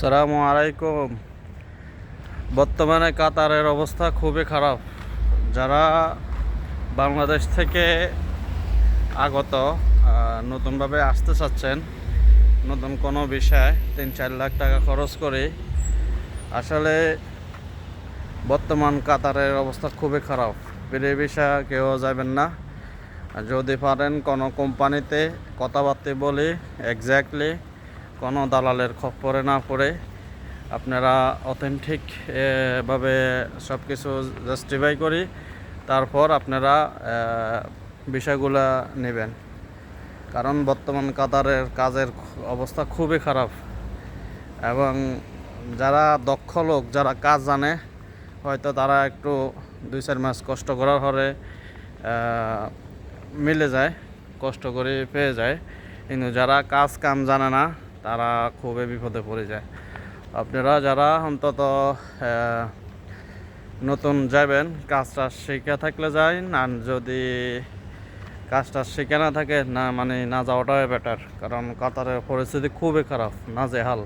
সালামু আলাইকুম। বর্তমানে কাতারের অবস্থা খুবই খারাপ। যারা বাংলাদেশ থেকে আগত নতুনভাবে আসতে চাচ্ছেন, নতুন কোনো বিষয় তিন চার লাখ টাকা খরচ করে, আসলে বর্তমান কাতারের অবস্থা খুবই খারাপ। বেরিয়ে বিষয় কেউ যাবেন না। যদি পারেন কোনো কোম্পানিতে কথাবার্তা বলি এক্স্যাক্টলি কোনো দালালের খপ্পরে না পড়ে আপনারা অথেন্টিক ভাবে সব কিছু জাস্টিফাই করি, তারপর আপনারা বিষয়গুলা নেবেন। কারণ বর্তমান কাতারের কাজের অবস্থা খুবই খারাপ। এবং যারা দক্ষ লোক, যারা কাজ জানে, হয়তো তারা একটু দুই চার মাস কষ্ট করার পরে মিলে যায়, কষ্ট করে পেয়ে যায়। কিন্তু যারা কাজ কাম জানে না তারা খুবই বিপদে পড়ে যায়। আপনারা যারা অন্তত নতুন যাবেন, কাজটা শিখে থাকলে যায় না যদি কাজটা শিখে না থাকে, না মানে না যাওয়াটাই বেটার কারণ কাতারের পরিস্থিতি খুবই খারাপ না যে হাল